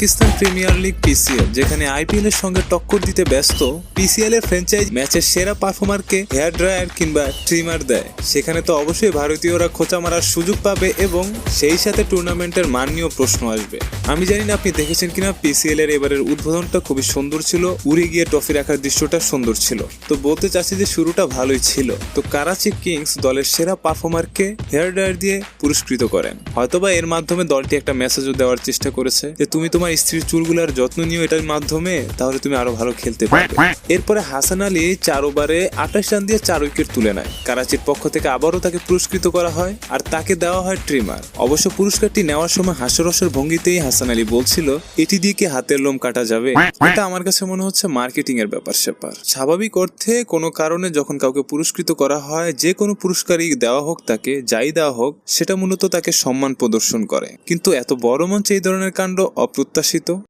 Pakistan premier league PCL, যেখানে IPL এর সঙ্গে টক্কর দিতে ব্যস্ত, পিসিএল এর ফ্র্যাঞ্চাইজ ম্যাচের সেরা পারফর্মারকে হেয়ার ড্রায়ার কিংবা ট্রিমার দেয়। সেখানে তো অবশ্যই ভারতীয়রা খোঁচা মারার সুযোগ পাবে এবং সেই সাথে টুর্নামেন্টের মান নিয়েও প্রশ্ন আসবে। আমি জানি না আপনি দেখেছেন কিনা, পিসিএল এর এবারের উদ্বোধনটা খুবই সুন্দর ছিল, উড়ে গিয়ে ট্রফি রাখার দৃশ্যটা সুন্দর ছিল। তো বলতে চাচ্ছি যে শুরুটা ভালোই ছিল। তো কারাচি কিংস দলের সেরা পারফর্মারকে হেয়ার ড্রায়ার দিয়ে পুরস্কৃত করেন। হয়তোবা এর মাধ্যমে দলটি একটা মেসেজও দেওয়ার চেষ্টা করেছে যে, তুমি তোমার স্ত্রীর চুলগুলার যত্ন নিও এটার মাধ্যমে, তাহলে তুমি আরও ভালো খেলতে পারবে। এরপরে হাসান আলী চার ওভারে আঠাশ রান দিয়ে চার উইকেট তুলে নেয়। কারাচির পক্ষ থেকে আবারও তাকে পুরস্কৃত করা হয় আর তাকে দেওয়া হয় ট্রিমার। অবশ্য পুরস্কারটি নেওয়ার সময় হাস্যরসের ভঙ্গিতেই হাসান আলী বলছিল, এটি দিয়ে কি হাতের লোম কাটা যাবে? এটা আমার কাছে মনে হচ্ছে মার্কেটিং এর ব্যাপার স্যাপার। স্বাভাবিক অর্থে কোনো কারণে যখন কাউকে পুরস্কৃত করা হয়, যে কোনো পুরস্কারই দেওয়া হোক তাকে, যাই দেওয়া হোক, সেটা মূলত তাকে সম্মান প্রদর্শন করে। কিন্তু এত বড় মঞ্চে এই ধরনের কাণ্ড অপ্রত্যাশিত Tácito